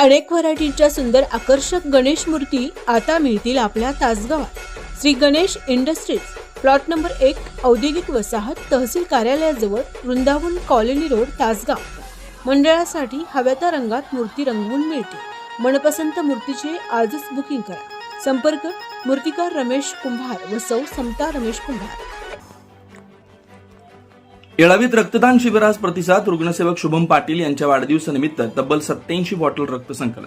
अनेक व्हरायटीच्या सुंदर आकर्षक गणेश मूर्ती आता मिळतील आपल्या तासगावात. Shri Ganesh industries plot number एक औद्योगिक वसाहत तहसील कार्यालयाजवळ वृंदावन कॉलनी रोड तासगाव. मंडळासाठी हव्या त्या रंगात मूर्ती रंगवून मिळते मनपसंत मूर्तीचे आजच बुकिंग करा. संपर्क मूर्तिकार रमेश कुंभार व सौ समता रमेश कुंभार. येळावीत रक्तदान शिबिरास प्रतिसाद. रुग्णसेवक शुभम पाटील यांच्या वाढदिवसानिमित्त तब्बल सत्याऐंशी बॉटल रक्त संकलन.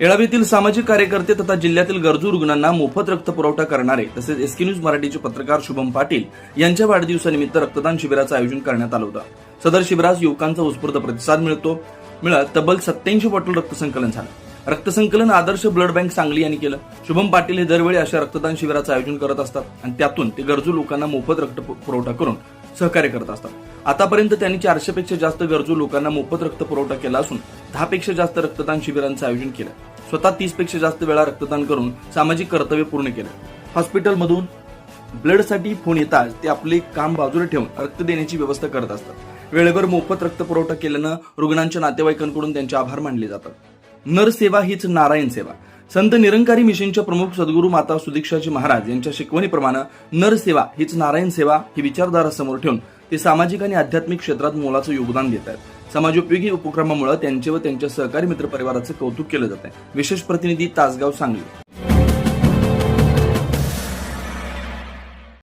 येळावीतील सामाजिक कार्यकर्ते तथा जिल्ह्यातील गरजू रुग्णांना मोफत रक्त पुरवठा करणारे तसेच एसकी न्यूज मराठीचे पत्रकार शुभम पाटील यांच्या वाढदिवसानिमित्त रक्तदान शिबिराचं आयोजन करण्यात आलं होतं. सदर शिबिरास युवकांचा उत्स्फूर्त प्रतिसाद मिळतो. मिळत तब्बल सत्याऐंशी बॉटल रक्त संकलन झालं. रक्तसंकलन आदर्श ब्लड बँक सांगली यांनी केलं. शुभम पाटील हे दरवेळी अशा रक्तदान शिबिराचं आयोजन करत असतात आणि त्यातून ते गरजू लोकांना मोफत रक्त पुरवठा करून सहकार्य करत असतात. आतापर्यंत त्यांनी चारशेपेक्षा जास्त गरजू लोकांना मोफत रक्त पुरवठा केला असून दहापेक्षा जास्त रक्तदान शिबिरांचं आयोजन केलं. स्वतः तीसपेक्षा जास्त वेळा रक्तदान करून सामाजिक कर्तव्य पूर्ण केलं. हॉस्पिटलमधून ब्लडसाठी फोन येताच ते आपले काम बाजूला ठेवून रक्त देण्याची व्यवस्था करत असतात. वेळेवर मोफत रक्त पुरवठा केल्यानं रुग्णांच्या नातेवाईकांकडून त्यांचे आभार मानले जातात. नर सेवा हीच नारायण सेवा. संत निरंकारी मिशनच्या प्रमुख सद्गुरू माता सुदीक्षाजी महाराज यांच्या शिकवणीप्रमाणे नर सेवा हीच नारायण सेवा ही विचारधारा समोर ठेवून ते सामाजिक आणि आध्यात्मिक क्षेत्रात मोलाचं योगदान देत आहेत. समाजोपयोगी उपक्रमामुळे त्यांचे व त्यांच्या सहकारी मित्र परिवाराचं कौतुक केलं जात आहे विशेष प्रतिनिधी तासगाव सांगली.